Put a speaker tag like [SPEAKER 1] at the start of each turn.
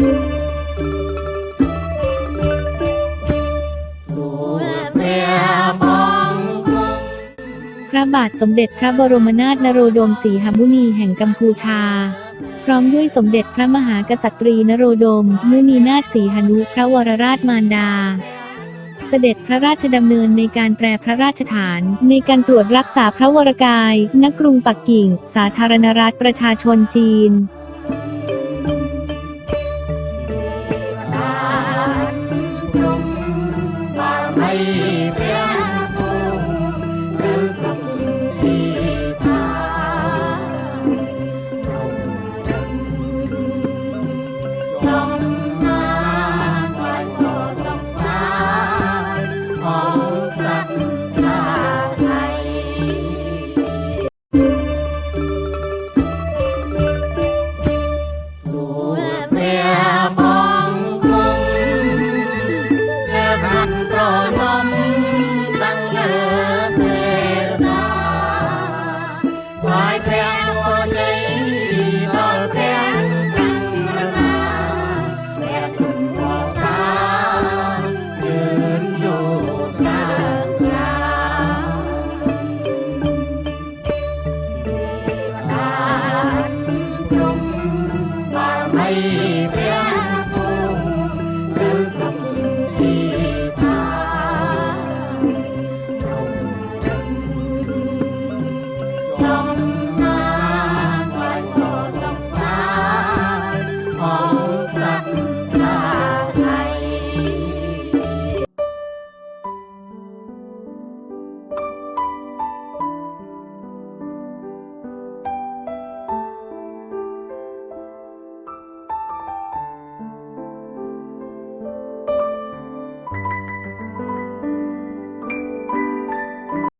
[SPEAKER 1] พระบาทสมเด็จพระบรมนาถนโรดมสีหมุนีแห่งกัมพูชา พร้อมด้วยสมเด็จพระมหากษัตรีนโรดมมุนีนาถสีหนุพระวรราชมารดา เสด็จพระราชดำเนินในการแปรพระราชฐาน ในการตรวจรักษาพระวรกาย ณ กรุงปักกิ่ง สาธารณรัฐประชาชนจีน
[SPEAKER 2] Hãy subscribe cho kênh Để không bỏ 啊。